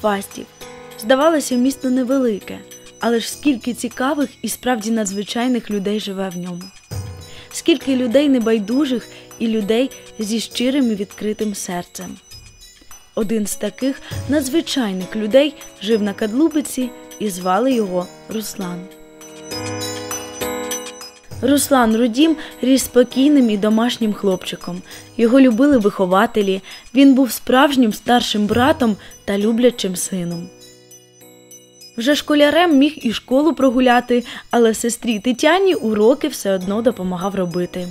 Фастів. Здавалося, місто невелике, але ж скільки цікавих і справді надзвичайних людей живе в ньому. Скільки людей небайдужих і людей зі щирим і відкритим серцем. Один з таких надзвичайних людей жив на Кадлубиці і звали його Руслан. Руслан Рудім ріс спокійним і домашнім хлопчиком. Його любили вихователі. Він був справжнім старшим братом та люблячим сином. Вже школярем міг і школу прогуляти, але сестрі Тетяні уроки все одно допомагав робити.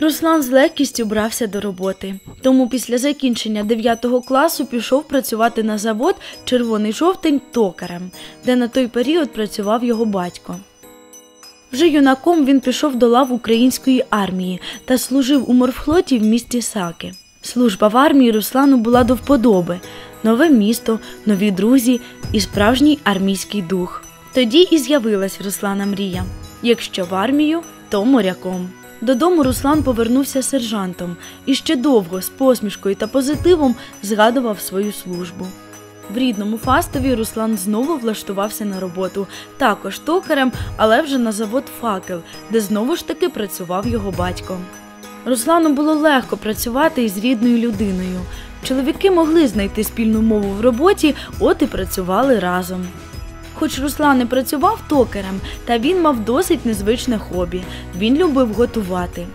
Руслан з легкістю брався до роботи, тому після закінчення 9 класу пішов працювати на завод Червоний жовтень токарем, де на той період працював його батько. Вже юнаком він пішов до лав української армії та служив у морфлоті в місті Саки. Служба в армії Руслану була до вподоби нове місто, нові друзі і справжній армійський дух. Тоді і з'явилась Руслана мрія. Якщо в армію, то моряком. Додому Руслан повернувся сержантом і ще довго з посмішкою та позитивом згадував свою службу. В рідному Фастові Руслан знову влаштувався на роботу, також токарем, але вже на завод факел, де знову ж таки працював його батько. Руслану було легко працювати із рідною людиною. Чоловіки могли знайти спільну мову в роботі, от і працювали разом. Хоч Руслан і працював токарем, та він мав досить незвичне хобі. Він любив готувати.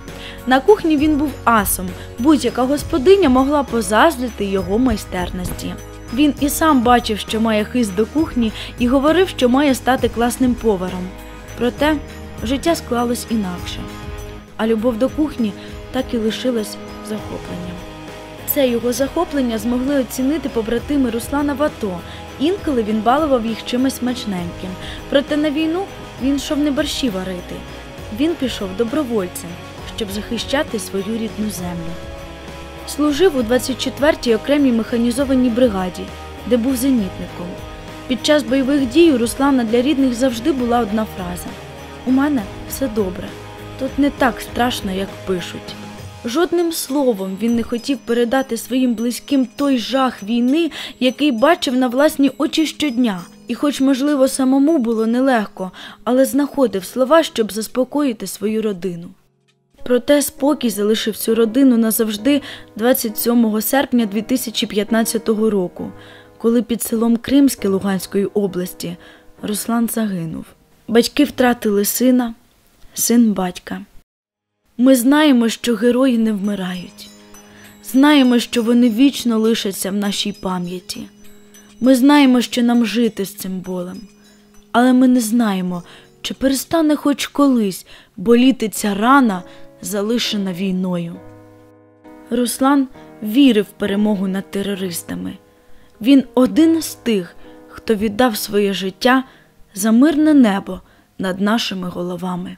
На кухні він був асом, будь-яка господиня могла позаздрити його майстерності. Він і сам бачив, що має хист до кухні, і говорив, що має стати класним поваром. Проте життя склалось інакше. А любов до кухні так і лишилась захопленням. Це його захоплення змогли оцінити побратими Руслана в АТО. Інколи він балував їх чимось смачненьким. Проте на війну він йшов не борщі варити. Він пішов добровольцем, щоб захищати свою рідну землю. Служив у 24-й окремій механізованій бригаді, де був зенітником. Під час бойових дій у Руслана для рідних завжди була одна фраза: У мене все добре, тут не так страшно, як пишуть. Жодним словом він не хотів передати своїм близьким той жах війни, який бачив на власні очі щодня. І, хоч, можливо, самому було нелегко, але знаходив слова, щоб заспокоїти свою родину. Проте спокій залишив цю родину назавжди 27 серпня 2015 року, коли під селом Кримське Луганської області Руслан загинув. Батьки втратили сина, син батька. Ми знаємо, що герої не вмирають. Знаємо, що вони вічно лишаться в нашій пам'яті. Ми знаємо, що нам жити з цим болем, але ми не знаємо, чи перестане хоч колись боліти ця рана, залишена війною. Руслан вірив в перемогу над терористами. Він один з тих, хто віддав своє життя за мирне небо над нашими головами.